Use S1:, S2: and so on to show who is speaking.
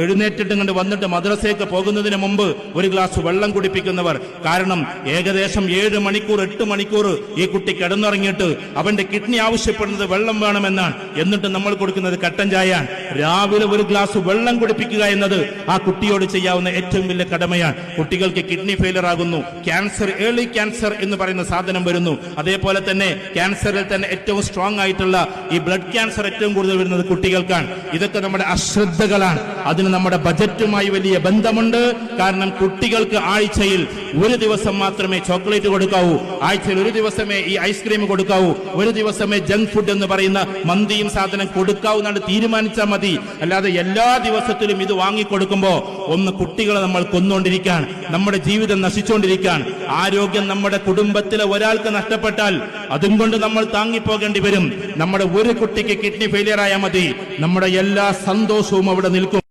S1: എഴുന്നേറ്റിട്ട് കണ്ട് വന്നിട്ട് മദ്രസയ്ക്ക് പോകുന്നതിന് മുമ്പ് ഒരു ഗ്ലാസ് വെള്ളം കുടിപ്പിക്കുന്നവർ. കാരണം ഏകദേശം ഏഴ് മണിക്കൂർ എട്ട് മണിക്കൂർ ഈ കുട്ടി കിടന്നുറങ്ങിയിട്ട് അവന്റെ കിഡ്നി ആവശ്യപ്പെടുന്നത് വെള്ളം വേണമെന്നാണ്. എന്നിട്ട് നമ്മൾ കൊടുക്കുന്നത് കട്ടൻ ചായ. രാവിലെ ഒരു ഗ്ലാസ് വെള്ളം കുടിപ്പിക്കുക എന്നത് ആ കുട്ടിയോട് ചെയ്യാവുന്ന ഏറ്റവും വലിയ കടമയാണ്. കുട്ടികൾക്ക് കിഡ്നി ഫെയിലർ ആകുന്നു. ക്യാൻസർ ഏർലി ക്യാൻസർ എന്ന് പറയുന്ന സാധനം വരുന്നു. അതേപോലെ തന്നെ ക്യാൻസറിൽ തന്നെ ഏറ്റവും സ്ട്രോങ് ആയിട്ടുള്ള ഈ ബ്ലഡ് ക്യാൻസർ ഏറ്റവും കൂടുതൽ വരുന്നത് കുട്ടികൾക്കാണ്. ഇതൊക്കെ നമ്മുടെ അശ്രദ്ധകളാണ്. അതിന് നമ്മുടെ ബജറ്റുമായി വലിയ ബന്ധമുണ്ട്. കാരണം കുട്ടികൾക്ക് ആഴ്ചയിൽ ഒരു ദിവസം മാത്രമേ ചോക്ലേറ്റ് കൊടുക്കാവൂ. ആഴ്ചയിൽ ഒരു ദിവസമേ ഈ ഐസ്ക്രീം കൊടുക്കാവൂ. ഒരു ദിവസമേ ജങ്ക് ഫുഡ് എന്ന് പറയുന്ന മന്തിയും സാധനം കൊടുക്കാവൂ എന്നാണ് തീരുമാനിച്ചാൽ മതി. അല്ലാതെ എല്ലാ ദിവസത്തിലും ഇത് വാങ്ങിക്കൊടുക്കുമ്പോ ഒന്ന് കുട്ടികളെ നമ്മൾ കൊന്നുകൊണ്ടിരിക്കാൻ നമ്മുടെ ജീവിതം നശിച്ചുകൊണ്ടിരിക്കാൻ ആരോഗ്യം നമ്മുടെ കുടുംബത്തിലെ ഒരാൾക്ക് നഷ്ടപ്പെട്ടാൽ അതും കൊണ്ട് നമ്മൾ താങ്ങിപ്പോകേണ്ടി വരും. നമ്മുടെ ഒരു കുട്ടിക്ക് കിഡ്നി ഫെയിലിയർ ആയാൽ മതി. നമ്മുടെ എല്ലാ സന്തോഷവും അവിടെ നിൽക്കും.